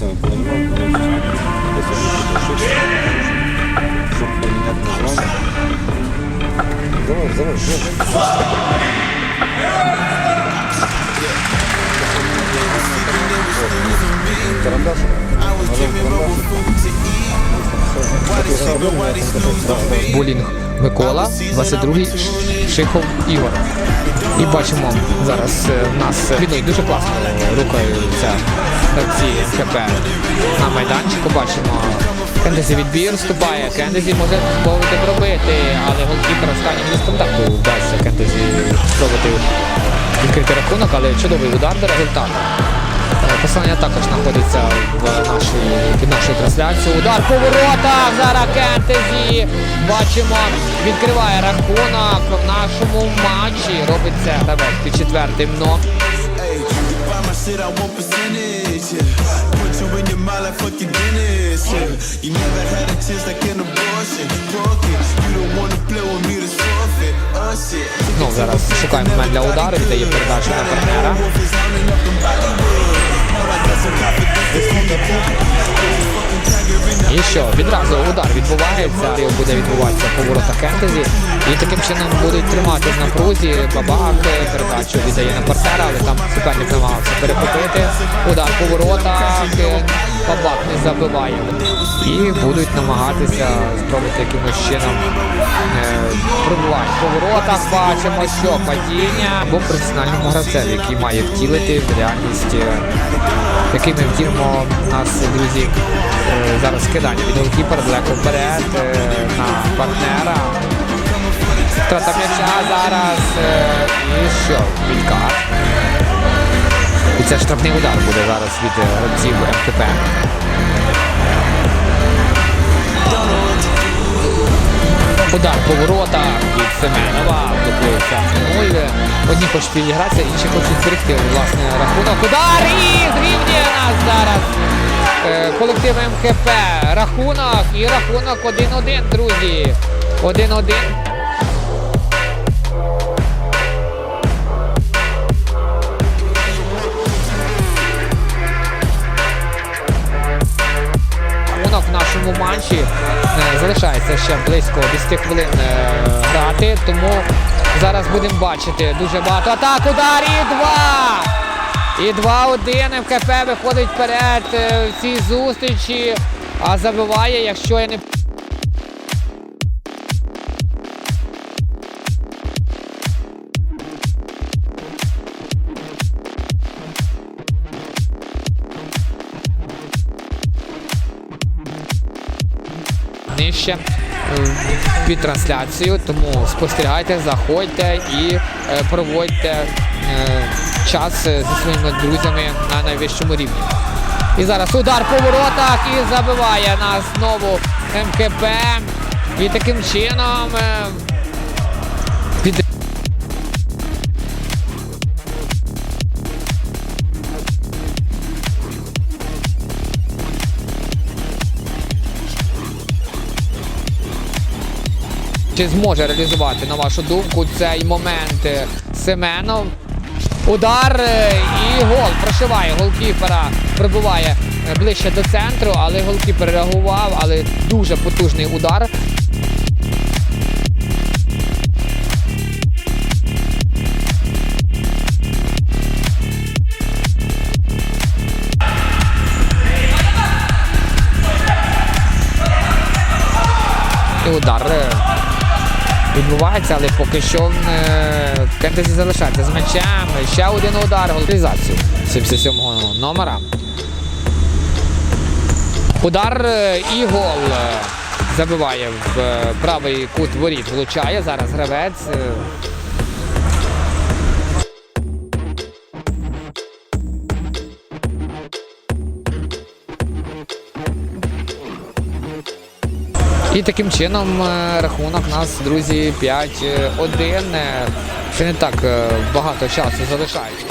Це. Давай, давай, давай. Карандаш? Буллинг. Микола, 22-й Шихов Ігор. І бачимо зараз е, нас відуть дуже класно рухаються гравці ХП на майданчику. Бачимо Кендезі відбір вступає. Кендезі може спробувати пробити, але голкіпер останнім не контакту вдасться Кендезі спробувати відкрити рахунок, але чудовий удар до результату. Е, Посилання також знаходиться в нашій, під нашою трансляцією. Удар по воротах. Зараз Кентезі. Бачимо, відкриває рахунок в нашому матчі. Робиться тебе під четвертим дном. Ну, зараз шукаємо момент для удару, віддає передачу на партнера. І що, відразу удар відбувається, буде відбуватися по воротах Кентезі. І таким чином будуть тримати в напрузі. Бабак передачу віддає на партнера, але там суперник намагався перехопити. Удар по воротах. е, Бабак не забиває. І будуть намагатися спробувати якимось чином е, пробувати по воротах. Бачимо, що падіння або професіональному гравцеві, який має втілити в реальність. е, який ми втілимо нас, друзі, зараз скидання від голкіпера далеко вперед на партнера. Трата м'яча зараз. е, І що? Відкат. І це штрафний удар буде зараз від е, гравців МКП. Удар по воротах від Семенова. Блокується 0. Одні хочуть підігратися, інші хочуть зберегти власне рахунок. Удар і зрівнює нас зараз. е, Колектив МКП. Рахунок і рахунок 1-1, друзі. 1-1. Нашому матчі е, залишається ще близько 10 хвилин е, грати, тому зараз будемо бачити дуже багато атак. Удар і два! І 2-1 МКП виходить вперед е, в цій зустрічі, а забиває, якщо я не нижче е, під трансляцію, тому спостерігайте, заходьте і е, проводьте е, час зі своїми друзями на найвищому рівні. І зараз удар по воротах і забиває нас знову МКП. І таким чином Чи зможе реалізувати, на вашу думку, цей момент Семенов? Удар е, і гол прошиває голкіпера, прибуває е, ближче до центру, але голкіпер реагував, але дуже потужний удар. Удар е, відбувається, але поки що е, Кентезі залишається з м'ячем. Ще один удар, голізацію 77-го номера. Удар е, і гол е, забиває в правий кут воріт. Влучає зараз гравець. І таким чином е, рахунок нас, друзі, 5-1. Е, Ще не так е, багато часу залишається.